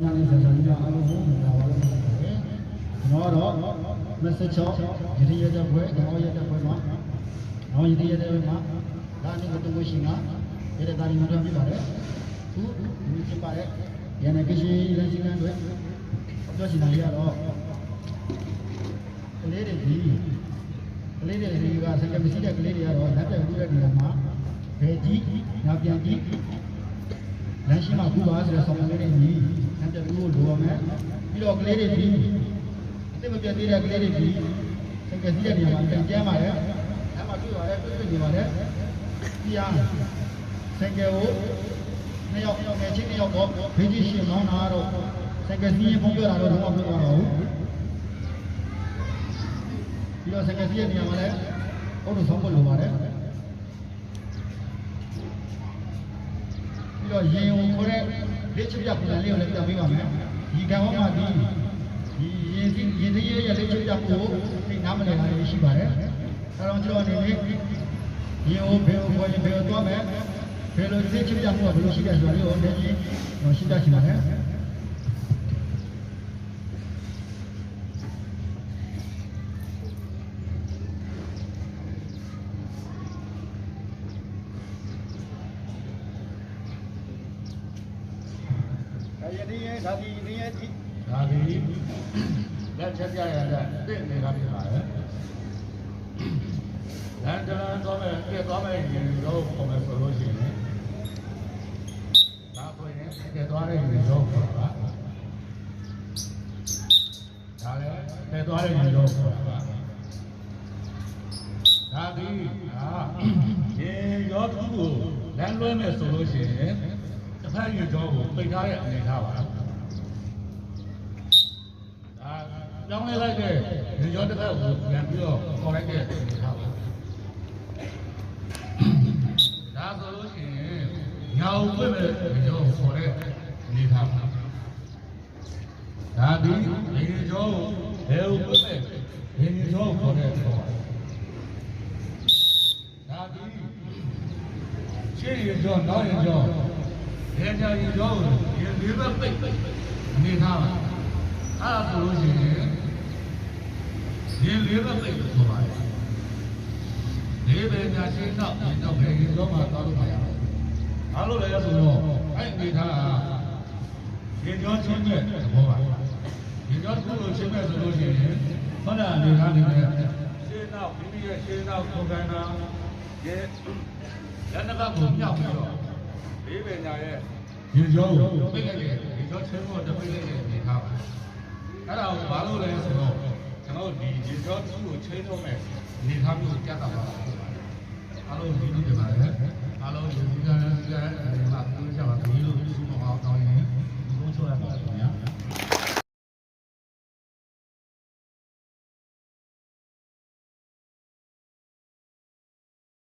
ညာလေးဆက်ဆံကြအားလုံးကိုမြင်လာပါလို့ပြောပါတယ်။ကျွန်တော်ကတော့26ရတိရတဲ့ဘွဲကျွန်တော်ရတဲ့ဘွဲမှာနောက်ရတိရတဲ့ဘွဲမှာဒါနဲ့တူဝရှိမှာရတဲ့တာရီမှာပြပါတယ်။သူဒီချပါတယ်။ရန်ကရှိလက်ရှိကန်တွေပြောချင်တာရတော့ကလေးတွေဒီကလေးတွေကစကမရှိတဲ့ကလေးတွေကတော့လက်တက်ကူးတဲ့နေရာမှာဘယ်ကြီးနောက်ပြန်ကြီး လမ်းရှိမှကူပါဆိုတဲ့ဆောင်းလေးတွေညီလက်တက်ကူးလို့လိုပါမယ်ပြီးတော့ကလေးတွေဒီအစ်မပြတ်သေးတဲ့ကလေးတွေဒီစကစီးတဲ့နေရာမှာပြန်ကျမ်းပါတယ်အဲ့မှာတွေ့ပါတယ်တွေ့တွေ့နေပါတယ်ပြီးအောင်စကယ်ကိုနှစ်ယောက်ငယ်ချင်းနှစ်ယောက်တော့ဘေးကြီးရှင်မောင်းတာတော့စကစီးရင်ပုံပြတာတော့တော့မပြောတော့ဘူးပြီးတော့စကစီးရဲ့နေရာမှာလည်းအုတ်တို့ဆုံးဖို့လိုပါတယ် ပြီးတော့ရင်ကိုခေါ်တဲ့လက်ချပြပြန်လေးကိုလည်းပြပေးပါမယ်ဒီကံဟောမှာဒီဒီရင်စီရင်သေးရဲ့လက်ချပြကိုသိနားမလည်တာရှိပါတယ်အဲတော့ကျွန်တော်အနေနဲ့ရင်ကိုဘယ်ကိုခေါ်ရင်ဘယ်ကိုသွားမယ်ဘယ်လိုလက်ချပြမှုကဘယ်လိုရှိတယ်ဆိုတာလေးကိုလည်းကြီးတော့ရှင်းပြချင်ပါတယ် ဒါ ယတိရဲ့ဒါဒီယတိရဲ့ဒီဒါဒီလက်ချက်ပြရတဲ့တင့်နေတာဖြစ်ပါရဲ့လန်ဒန်တော့မဲ့ပြသွားမဲ့ရင်တော့ပုံမဲ့ဆိုလို့ရှိရင်ဒါဆိုရင်ပြသွားတဲ့ရင်တော့ပေါ့ပါဒါလည်းပြသွားတဲ့ရင်တော့ပေါ့ပါဒါဒီဟာရေရောသူ့ကိုလမ်းလွဲမဲ့ဆိုလို့ရှိရင် တစ်ဖက်ရေကြောကိုပိတ်ထားတဲ့အနေထားပါဒါကြောင်းလေးလိုက်တဲ့ဒီရောတစ်ခါကိုပြန်ပြီးတော့ခေါ်လိုက်တဲ့အနေထားပါဒါဆိုလို့ရှိရင်ညာဦးပြည့်မဲ့ဒီရောခေါ်တဲ့အနေထားပါဒါဒီဒီရောဘယ်ဦးပြည့်မဲ့ဒီရောခေါ်တဲ့ခေါ်ပါဒါဒီရှေ့ရကြောနောက်ရကြော ဒေတာရကြောဒီလေးဘက်ပိတ်အနေထားပါအဲ့ဒါဆိုလို့ရှိရင်ဒီလေးဘက်ပိတ်လို့ဆိုပါတယ်ဒီပဲညာရှင်းတော့ဒီတော့ဘယ်ရင်တော့မှတောက်လို့မရဘူးအားလို့လည်းဆိုတော့အဲ့ဒီထားဒီကြောချင်းတဲ့သဘောပါဒီကြောခုလိုချင်းမဲ့ဆိုလို့ရှိရင်ဟုတ်တယ်အနေထားနေတယ်ရှင်းတော့မိမိရဲ့ရှင်းတော့ကိုယ်ကံတာရဲ့လက်နက်ကကိုမြောက်ပြီးတော့ ဒီပဲညာရဲ့ဒီကြောကိုပိတ်လိုက်တယ်ဒီကြောချင်းဖို့တပိတ်လိုက်တဲ့အနေထားပါအဲ့ဒါကိုဘာလို့လဲဆိုတော့ကျွန်တော်ဒီရေကြောသူ့ကိုချိန်တော့မဲ့နေထားမျိုးကြက်တာပါအားလုံးဒီလိုပြပါတယ်အားလုံး